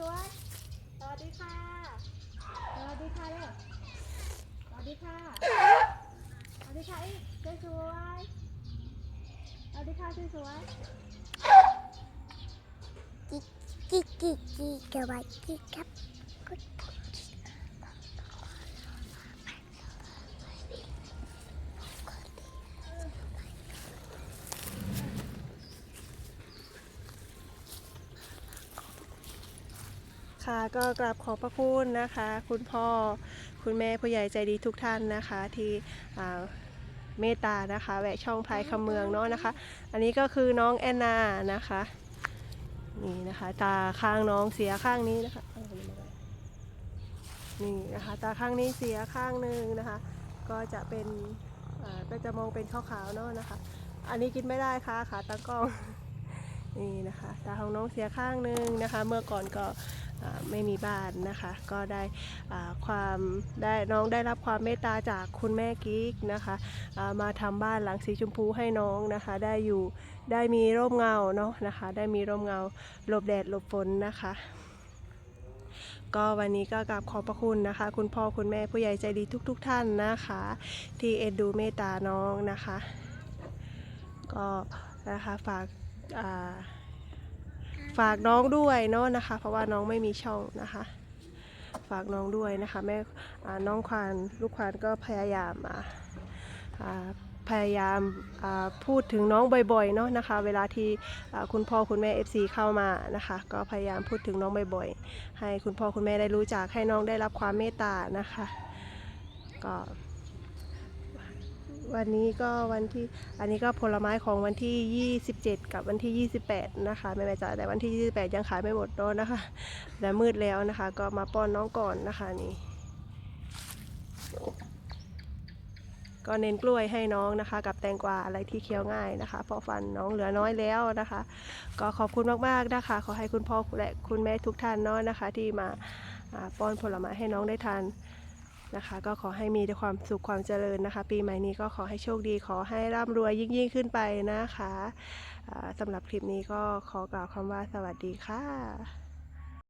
สวยๆสวัสดีค่ะสวัสดีค่ะเร็วสวัสดีค่ะสวัสดีค่ะอีกสวยๆสวัสดีค่ะสวยกิ๊กกิ๊กกิ๊กสวัสดีครับ ก็กราบขอบพระคุณนะคะ คุณพ่อคุณแม่ผู้ใหญ่ใจดีทุกท่านนะคะ ที่เมตตานะคะแวะช่องพายคำเมืองเนาะนะคะ อันนี้ก็คือน้องแอนนานะคะนี่นะคะ ตาข้างน้องเสียข้างนี้นะคะนี่นะคะ ตาข้างนี้เสียข้างหนึ่งนะคะ ก็จะเป็นก็จะมองเป็นขาวๆเนาะนะคะ อันนี้กินไม่ได้ค่ะขาตั้งกล้องนี่นะคะ ตาของน้องเสียข้างหนึ่งนะคะ เมื่อก่อนก็ ไม่มีบ้านนะคะ ก็ได้ความได้น้องได้รับความเมตตาจากคุณแม่กิ๊กนะคะามาทำบ้านหลังสีชมพูให้น้องนะคะ ได้อยู่ได้มีร่มเงาเนาะนะคะ ได้มีร่มเงาหลบแดดหลบฝนนะคะก็วันนี้ก็กราบขอบพระคุณนะคะ คุณพ่อคุณแม่ผู้ใหญ่ใจดีทุกๆท่านนะคะ ที่เอ็นดูเมตตาน้องนะคะ ก็นะคะฝากอ่า ฝากน้องด้วยเนาะนะคะ เพราะว่าน้องไม่มีช่องนะคะ ฝากน้องด้วยนะคะแม่น้องควานลูกควานก็พยายามอ่าพยายามพูดถึงน้องบ่อยๆเนาะนะคะ เวลาที่คุณพ่อคุณแม่ FC เข้ามานะคะ ก็พยายามพูดถึงน้องบ่อยๆให้คุณพ่อคุณแม่ได้รู้จักให้น้องได้รับความเมตตานะคะ ก็ วันนี้ก็วันที่อันนี้ก็ผลไม้ของวันที่ 27 กับวันที่ 28 นะคะแม่แม่จ๋าแต่วันที่ 28 ยังขายไม่หมดโดนนะคะ แต่มืดแล้วนะคะ ก็มาป้อนน้องก่อนนะคะนี่ก็เน้นกล้วยให้น้องนะคะ กับแตงกวาอะไรที่เคี้ยวง่ายนะคะพราะฟันน้องเหลือน้อยแล้วนะคะ ก็ขอบคุณมากๆนะคะ ขอให้คุณพ่อและคุณแม่ทุกท่านเนาะนะคะ ที่มาป้อนผลไม้ให้น้องได้ทาน นะคะ ก็ขอให้มีแต่ความสุขความเจริญนะคะ ปีใหม่นี้ก็ขอให้โชคดี ขอให้ร่ำรวยยิ่งยิ่งขึ้นไปนะคะสำหรับคลิปนี้ก็ขอกล่าวคำว่าสวัสดีค่ะ